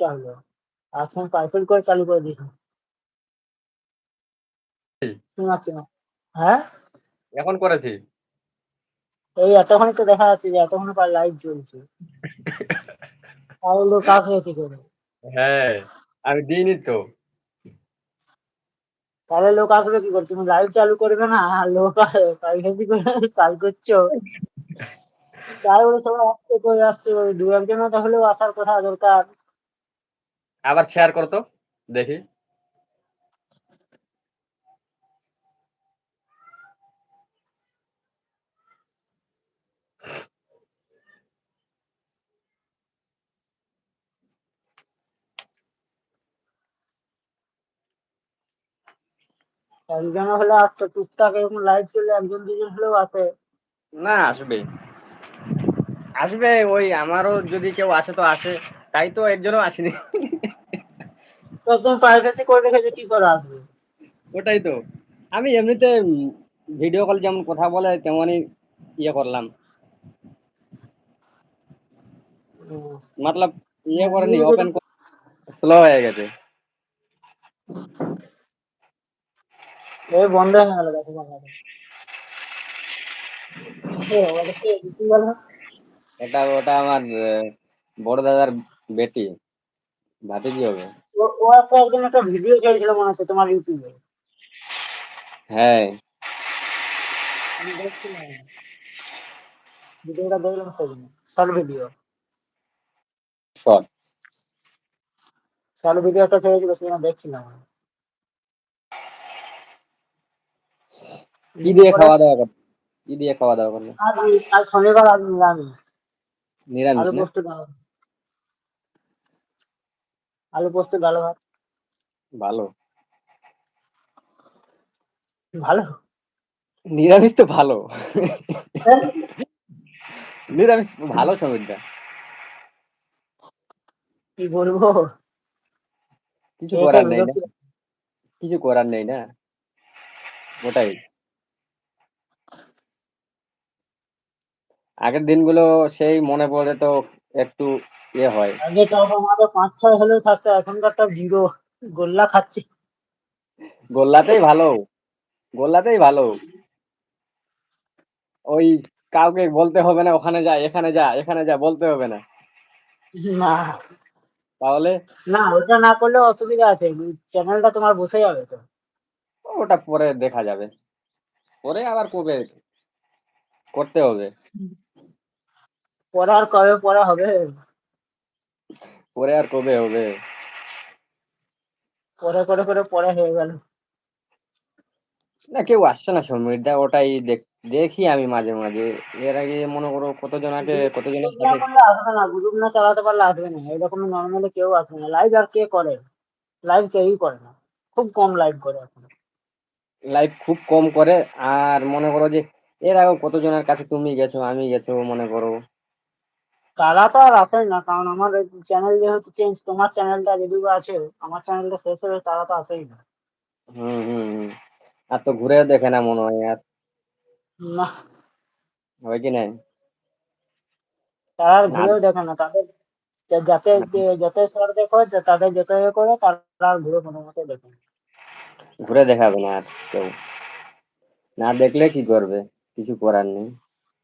লাইভটা হলো এখন পারফেক্ট করে চালু করে দিয়েছি শোনাচ্ছি না হ্যাঁ? এখন করেছি। এই এতক্ষণ তো দেখা যাচ্ছে যে এতক্ষণ পর লাইভ চলছে। তাহলে লোক আসবে কি করে হ্যাঁ আমি দিইনি তো। তাহলে লোক আসবে কি করে? তুমি লাইভ চালু করবে না? আর লোক প্রাইভেসি করে কাজ করছ? বলে সবাই আসতে করে আসছে? দু একজন তাহলেও আসার কথা দরকার। আবার শেয়ার করতো দেখি। একজন হলে আসতো টুকটাক এরকম লাইভ চলে একজন দুজন হলেও আসে। না আসবে। আসবে ওই আমারও যদি কেউ আসে তো আসে তাই তো একজনও আসেনি। তুমি প্রাইভেসি করে রেখেছো কি করে আসবে। ওটাই তো। আমি এমনিতে ভিডিও কল যেমন কথা বলে তেমনই ইয়ে করলাম। মতলব ইয়ে করেনি ওপেন স্লো হয়ে গেছে। এই বন্ধ হয়ে গেল দেখো? এটা ওটা আমার বড় দাদার বেটি। ভাতিজি হবে? ও- একটা একদিন একটা ভিডিও ছেড়েছিল মনে হচ্ছে তোমার ইউটিউবে হ্যাঁ। আমি দেখছিলাম ভিডিওটা দেখলাম সেদিন। Short video short. Short video একটা ছেড়েছিল সেদিন দেখছিলাম কি দিয়ে খাওয়া দাওয়া করলে? কি দিয়ে খাওয়া দাওয়া করলে? আজ আজ শনিবার আজ নিরামিষ। নিরামিষ আলু পোস্ত ডাল। আলু পোস্ত ডাল ভাত। ভালো। ভালো? নিরামিষ তো ভালো। নিরামিষ ভালো সমীরদা কি বলব? কিছু করার নেই না। কিছু করার নেই না। ওটাই। আগের দিনগুলো সেই মনে পড়ে তো একটু ইয়ে হয়। আগে টপ আমাদের পাঁচ ছয় হলেও থাকতো এখনকার টপ জিরো গোল্লা খাচ্ছি। গোল্লাতেই ভালো গোল্লাতেই ভালো। ওই কাউকে বলতে হবে না ওখানে যা এখানে যা এখানে যা বলতে হবে না। না। তাহলে? না ওটা না করলেও অসুবিধা আছে চ্যানেলটা তোমার বসে যাবে তো। ওটা পরে দেখা যাবে। পরে আবার কবে করতে হবে। পরে আর কবে পড়া হবে? পরে আর কবে হবে? পরে করে করে পড়া হয়ে গেল। না কেউ আসছে না সমীরদা ওটাই দেখি আমি মাঝে মাঝে। এর আগে মনে করো কতজন আগে কতজনের গ্রুপ না সাথে? করলে আসবে না গ্রুপ না চালাতে পারলে আসবে না। এরকম নর্মালি কেউ আসবে না। লাইভ আর কে করে? লাইভ কেউই করে না। খুব কম লাইভ করে এখন। লাইভ খুব কম করে। আর মনে করো যে এর আগে কতজনের কাছে তুমি গেছো আমি গেছো মনে করো। তারা তো আর আসে না কারণ আমার চ্যানেল যেহেতু চেঞ্জ তোমার চ্যানেলটা যদিও আছে আমার চ্যানেলটা শেষ হয়ে তারা তো আসেই না। হুম হুম আর তো ঘুরেও দেখে না মনে হয় আর। না। হয় কি নাই? তারা আর। ঘুরেও দেখে না তাদের যাতে যত স্যার দেখো যে তাদের যত করে তারা আর ঘুরে কোনো মতো দেখে। ঘুরে দেখাবে না আর কেউ। না দেখলে কি করবে? কিছু করার নেই।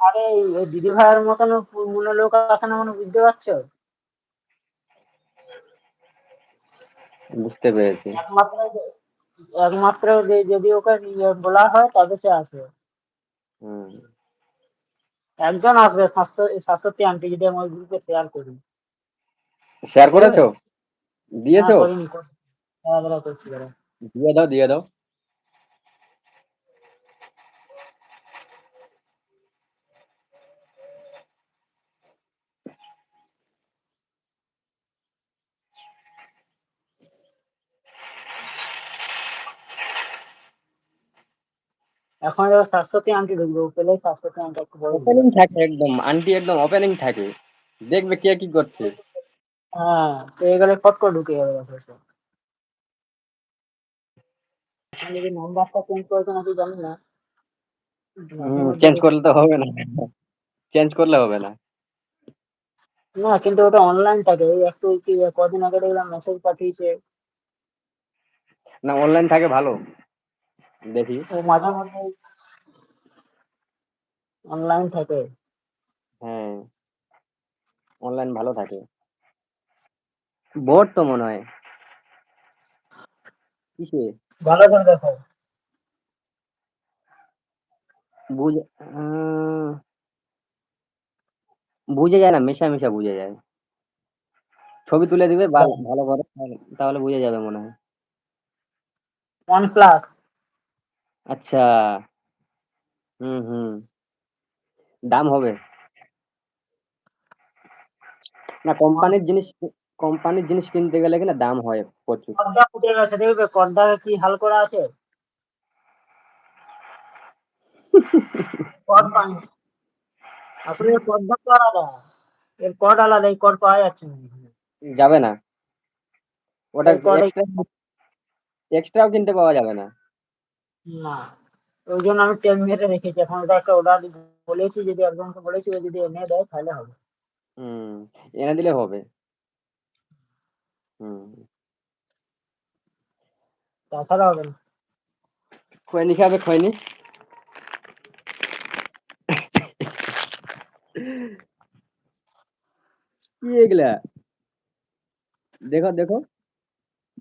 আরে এই দিদি ভাইয়ের মতন মনে লোক না মানে বুঝতে পারছ? বুঝতে পেরেছি। একমাত্র যদি ওকে ইয়ে বলা হয় তবে সে আসবে। হুম। একজন আসবে সাতষট্টি আন্টি যদি আমি ওই গ্রুপে শেয়ার করি। শেয়ার করেছ? দিয়েছ? হ্যাঁ, করিনি। করছি দিয়ে দাও দিয়ে দাও। এখন এবার সাতষট্টি আন্টি ঢুকবে পেলে সাতষট্টি আন্টি একটু বড় ওপেনিং থাকে একদম আন্টি একদম ওপেনিং থাকে। দেখবে কে কি করছে। হ্যাঁ পেয়ে গেলে ফট করে ঢুকে যাবে দেখো সে। এখন যদি নাম্বারটা চেঞ্জ করেছে নাকি জানি না। চেঞ্জ করলে তো হবে না। চেঞ্জ করলে হবে না। না কিন্তু ওটা অনলাইন থাকে। ওই একটু কি কদিন আগে দেখলাম মেসেজ পাঠিয়েছে। না অনলাইন থাকে ভালো। দেখি। ও মাঝে মধ্যে অনলাইন থাকে। হ্যাঁ। অনলাইন ভালো থাকে। বোর্ড তো মনে হয়। কিসে? ভালো করে দেখো। বুঝে যায় না মেশা মেশা বুঝে যায়। ছবি তুলে দিবে বা- ভালো করে তাহলে- তাহলে বুঝে যাবে মনে হয়। ওয়ান প্লাস আচ্ছা। হুম হুম। দাম হবে। না কোম্পানির জিনিস কোম্পানির জিনিস কিনতে গেলে কিনা দাম হয় প্রচুর। পর্দা উঠে গেছে দেখবে পর্দা কি হাল করা আছে? কড পাই আসলে এর পর্দা তো আলাদা। এর কড আলাদা এই কড পাওয়া যাচ্ছে না এখানে। যাবে না। ওটা এই code এ- এক্সট্রাও কিনতে পাওয়া যাবে না। না ওই জন্য আমি টেন মেরে রেখেছি। এখন ওটা একটা অর্ডার বলেছি যদি একজনকে বলেছি ও যদি এনে দেয় তাহলে হবে। হুম এনে দিলে হবে। হুম। তাছাড়া হবে না। খৈনি খাবে খৈনি কি এগুলা? দেখো দেখো।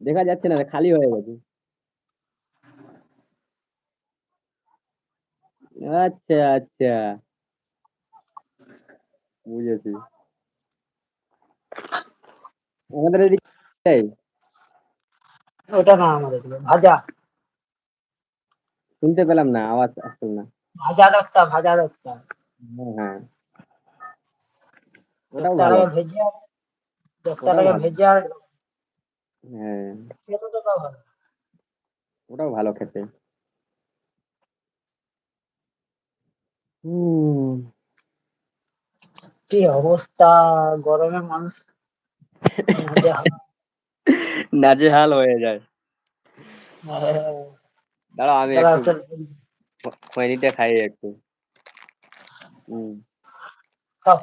দেখা যাচ্ছে না খালি হয়ে গেছে। আচ্ছা আচ্ছা। বুঝেছি। আমাদের এদিকে ওটা না আমাদের ভাজা। শুনতে পেলাম না আওয়াজ আসছিল না। ভাজা রক্তা ভাজা রক্তা হ্যাঁ হ্যাঁ। ওটাও ভালো। ভেজে। ভেজে আর হ্যাঁ। ওটাও ভালো খেতে। হুম। কি অবস্থা? গরমে মানুষ নাজেহাল। নাজেহাল হয়ে যায়। হ্যাঁ, দাঁড়াও আমি একটু একটা খৈনিটা খাই একটু। হুম। খাও।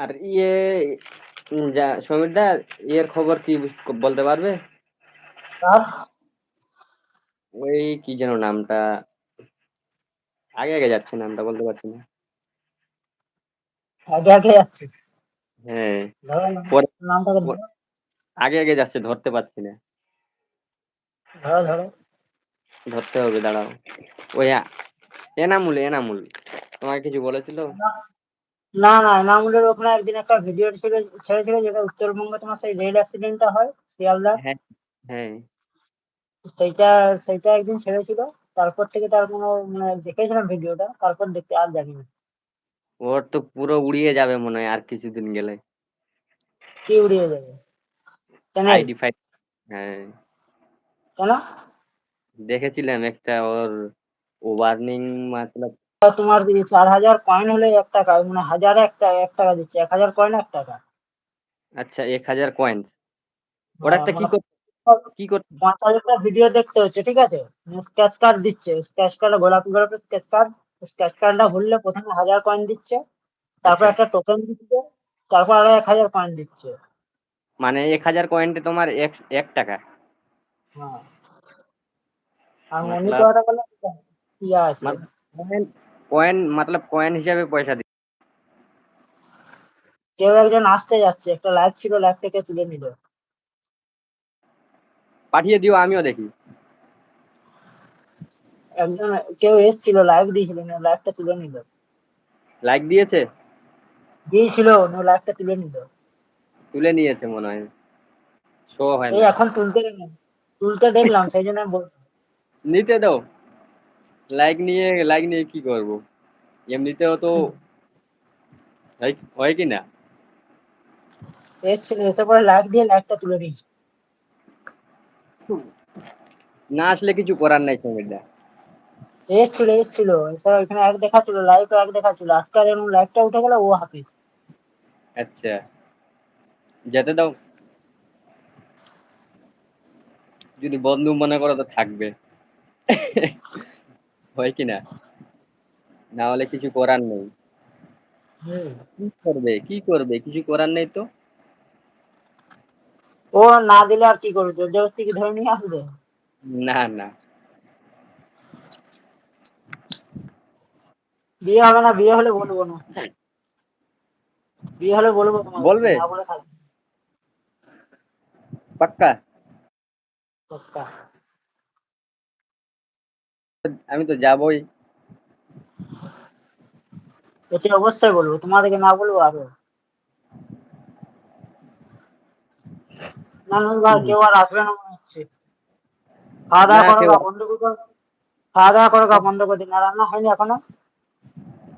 আর ইয়ে যা সমীর দা ইয়ের খবর কি বলতে পারবে? ওই কি যেন নামটা আগে আগে যাচ্ছে নামটা বলতে পারছি না। আগে আগে যাচ্ছে? হ্যাঁ। পরে- আগে আগে যাচ্ছে ধরতে পারছি না। ধরো ধরো। ধরতে হবে দাঁড়াও। ওই এনামুল এনামুল। তোমাকে কিছু বলেছিল? না না নামুলের ওখানে একদিন একটা ভিডিও ছিল ছেড়ে ছেড়েছিল যেটা উত্তরবঙ্গে তোমার সেই রেল অ্যাক্সিডেন্টটা হয় শিয়ালদা। হ্যাঁ হ্যাঁ। সেইটা সেইটা একদিন ছেড়েছিল তারপর থেকে তার কোনো মানে দেখেছিলাম ভিডিওটা তারপর দেখতে আর না ওর তো পুরো উড়িয়ে যাবে মনে হয় আর কিছুদিন গেলে। কি উড়িয়ে যাবে? কেন? আইডি ফাইভ হ্যাঁ। কেন? দেখেছিলাম একটা ওর ওয়ার্নিং মতলব তোমার চার হাজার কয়েন হলে এক টাকা মানে হাজারে একটা এক টাকা দিচ্ছে এক হাজার কয়েন এক টাকা। আচ্ছা এক হাজার কয়েন্স ওটা একটা কি মানে করতে কি করতে পঞ্চাশটা ভিডিও দেখতে হচ্ছে ঠিক আছে? স্ক্যাচ কার্ড দিচ্ছে স্ক্যাচ কার্ড গোলাপি গোলাপি স্ক্যাচ কার্ড স্ক্যাচ কার্ডটা ভরলে প্রথমে হাজার কয়েন দিচ্ছে তারপর আচ্ছা। একটা টোকেন দিচ্ছে তারপর আরও এক হাজার কয়েন দিচ্ছে। মানে এক হাজার কয়েন্টে তোমার এক এক টাকা। হ্যাঁ। আর মনি মতলব- করাটা করলে ইয়া আছে? কয়েন মতলব কয়েন হিসাবে পয়সা দিচ্ছে কেউ একজন আসতে যাচ্ছে একটা লাইভ ছিল লাইভ থেকে তুলে নিল। পাঠিয়ে দিও আমিও দেখি। একজন কেউ এসেছিল লাইভ দিয়েছিল লাইভটা তুলে নিল। লাইক দিয়েছে? দিয়েছিল লাইভটা তুলে নিল। তুলে নিয়েছে মনে হয়। শো হয় না। এখন তুলতে দেখলাম তুলতে দেখলাম সেই জন্য নিতে দাও। লাইক নিয়ে লাইক নিয়ে কি করব? এমনিতেও তো হয় হয় কি না? এসে পরে লাইভ দিয়ে লাইভটা তুলে দিয়েছি। না আসলে কিছু করার নাই সমীরদা এসেছিল এসেছিল এসে ওইখানে এক দেখাচ্ছিল লাইভ এক দেখাচ্ছিল আজকে আর এরকম লাইভটা উঠে গেল ও হাফিজ আচ্ছা। যেতে দাও। যদি বন্ধু মনে করো তো থাকবে। হয় কি না হলে কিছু করার নেই। কি করবে? কি করবে? কিছু করার নেই তো? ও না দিলে আর কি করবে? জবরদস্তি কি ধরে নিয়ে আসবে? না না। বিয়ে হবে না বিয়ে হলে বলব না। বিয়ে হলে বলব বলবে? পাক্কা? পাক্কা। আমি তো যাবই। এটি অবশ্যই বলব তোমাদেরকে না বলব আরও। মানুষ ভাই কেউ আর আসবে না মনে হচ্ছে। খাওয়া দাওয়া করো বন্ধ করে খাওয়া দাওয়া করো বন্ধ করে দিন রান্না হয়নি এখনও?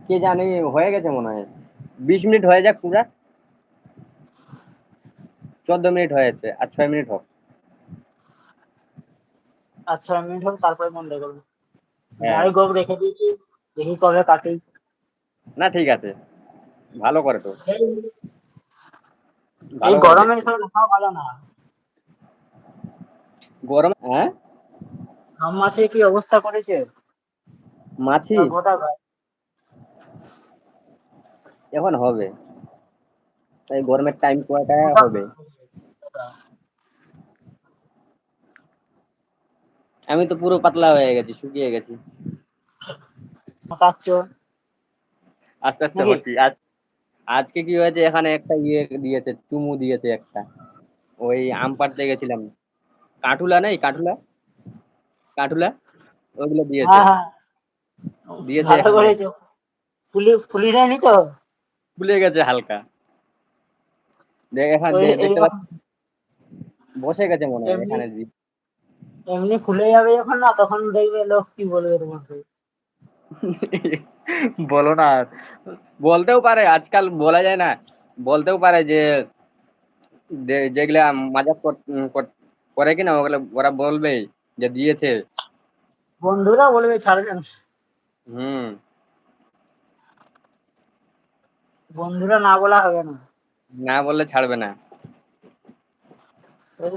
কে জানে হয়ে গেছে মনে হয়। বিশ মিনিট হয়ে যাক পুরা। চোদ্দ মিনিট হয়েছে আর ছয় মিনিট হোক। আর ছয় মিনিট হোক তারপরে বন্ধ করব। হ্যাঁ। গোপ রেখে দিয়েছি দেখি কবে কাটি। না ঠিক আছে। ভালো করে তো। এই গরমে রাখা ভালো না। গরম হ্যাঁ? আম মাছের কি অবস্থা করেছে? মাছি? গোটা এখন হবে। এই গরমের টাইম কয়টা হবে? আমি তো পুরো পাতলা হয়ে গেছি শুকিয়ে গেছি। আস্তে আস্তে হচ্ছি আজকে কি হয়েছে এখানে একটা ইয়ে দিয়েছে চুমু দিয়েছে একটা। ওই আম পাড়তে গেছিলাম। কাঠুলা নেই কাঠুলা কাঠুলা ওইগুলো দিয়েছে। হ্যাঁ হ্যাঁ। দিয়েছে ফুলি ফুলি দেয়নি তো? ফুলে গেছে হালকা। দেখ এখানে দেখতে পাচ্ছি? বসে গেছে মনে হয় এখানে এমনি ফুলে যাবে যখন না তখন দেখবে লোক কি বলবে তোমাকে। বলো না। বলতেও পারে আজকাল বলা যায় না বলতেও পারে যে যেগুলা মজা করে কিনা ওগুলো ওরা বলবে যে দিয়েছে। বন্ধুরা বলবে ছাড়বে না। হুম। বন্ধুরা না বলা হবে না। না বললে ছাড়বে না।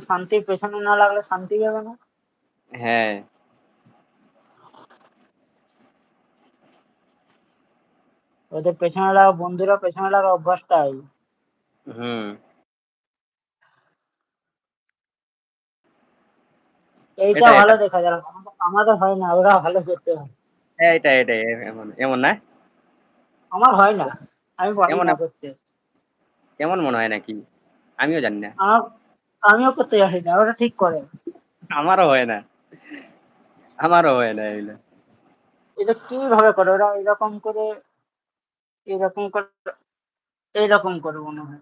শান্তির পেছনে না লাগলে শান্তি যাবে না। হ্যাঁ। ওদের পেছনে লাগা বন্ধুরা পেছনে লাগা অভ্যাসটাই হুম। এইটা ভালো দেখা যায় আমাদের- হয় না ওরা ভালো করতে হয়। এইটা এটাই এমন এমন না? আমার হয় না আমি পারি না করতে। কেমন মনে হয় নাকি? আমিও জানি না। আমিও করতে জানি না ওরা ঠিক করে। আমারও হয় না। আমারও হয় না এগুলো। এটা কীভাবে করে? ওরা এরকম করে এরকম করে এইরকম করে মনে হয়।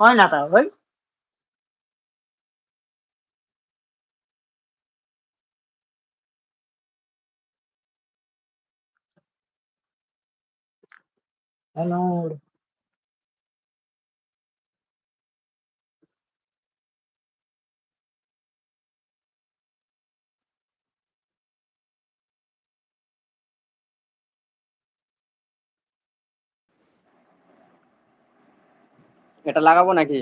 হয় না তাও ভাই? হ্যালো। এটা লাগাবো নাকি?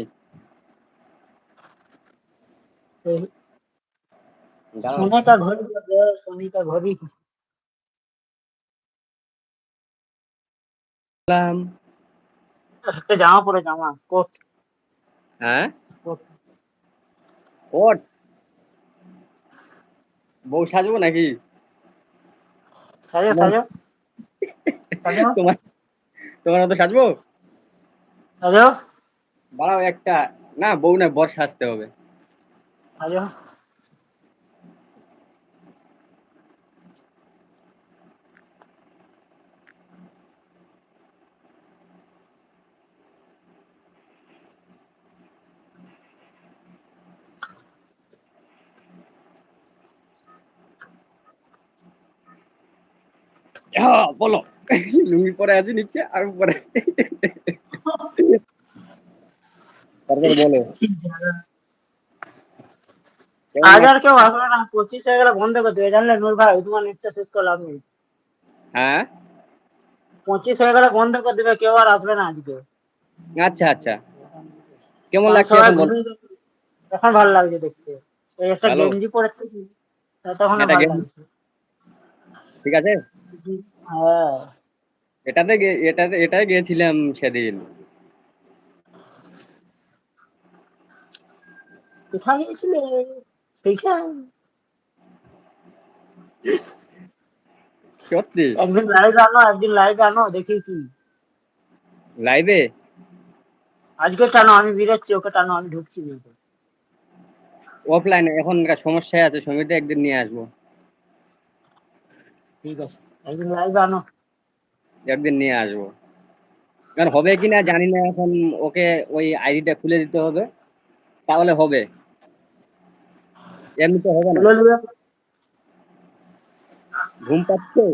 জামা পরে জামা কোট। হ্যাঁ? কোট? বউ সাজবো নাকি? সাজো সাজো। তোমার তোমার মতো সাজবো? সাজো। বাড়াও একটা। না বউ না বর সাজতে হবে। হ্যাঁ, বলো। লুঙ্গি পরে আছি নিচে আর উপরে। তারপরে বলো। কেউ আসবে না পঁচিশ হয়ে গেলে বন্ধ করে দেবে। জানলে নূর ভাই তোমার নেটটা শেষ করলাম আমি হ্যাঁ? পঁচিশ হয়ে গেলে বন্ধ করে দিবে কেউ আর আসবে না আজকে। আচ্ছা আচ্ছা। কেমন লাগছে এখন ভালো লাগছে দেখতে। এই একটা গেঞ্জি পরেছে কি? তখন ভালো লাগছে। ঠিক আছে? হ্যাঁ। এটাতে এটাতে এটাই গেছিলাম সেদিন। কোথায় গিয়েছিলে সেইখান সত্যি? একদিন লাইভ আনো একদিন লাইভ আনো দেখি কি। লাইভে আজকে টানো আমি বেরোচ্ছি ওকে টানো আমি ঢুকছি অফলাইনে এখন সমস্যায় আছে সমিতি একদিন নিয়ে আসব। ঠিক আছে একদিন লাইভ আনো। একদিন নিয়ে আসব। কারণ হবে কি না জানি না এখন ওকে ওই আইডিটা খুলে দিতে হবে। তাহলে হবে। এমনিতে হবে না। ঘুম পাচ্ছে?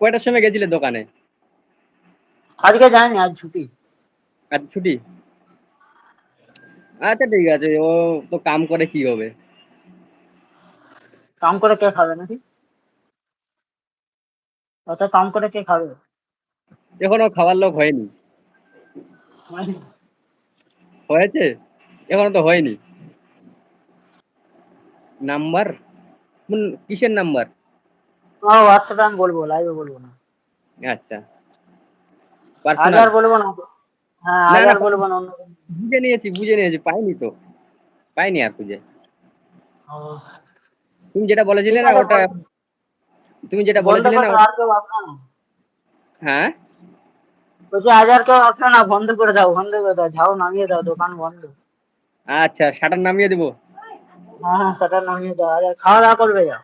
কয়টার সময় গেছিলে দোকানে? আজকে যাইনি আজ ছুটি। আজ ছুটি? আচ্ছা ঠিক আছে ও তো কাম করে কি হবে? কাম করে কে খাবে নাকি? অত কাম করে কে খাবে? এখনও খাবার লোক হয়নি। হয়েছে? এখনও তো হয়নি। নাম্বার? কোন কিসের নাম্বার? ও হোয়াটসঅ্যাপে আমি বলব লাইভে বলব না। আচ্ছা। পার্সোনাল বলব না। হ্যাঁ আর বলব না। বুঝে নিয়েছি বুঝে নিয়েছি পাইনি তো। পাইনি আর খুঁজে। তুমি যেটা বলেছিলে না ওটা তুমি যেটা বলেছিলে না হ্যাঁ? বলছি আজ আর কেউ আসবে না বন্ধ করে দাও বন্ধ করে দাও ঝাউ নামিয়ে দাও দোকান বন্ধ। আচ্ছা শাটার নামিয়ে দেবো? হ্যাঁ হ্যাঁ শাটার নামিয়ে দাও। আর খাওয়া দাওয়া করবে যাও।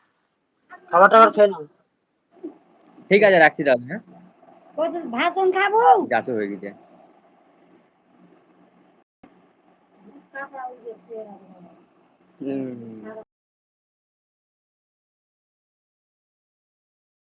খাবার টাবার খেয়ে নাও। ঠিক আছে রাখছি তাহলে হ্যাঁ? ভাত কোন খাব? হয়ে গেছে। হুম।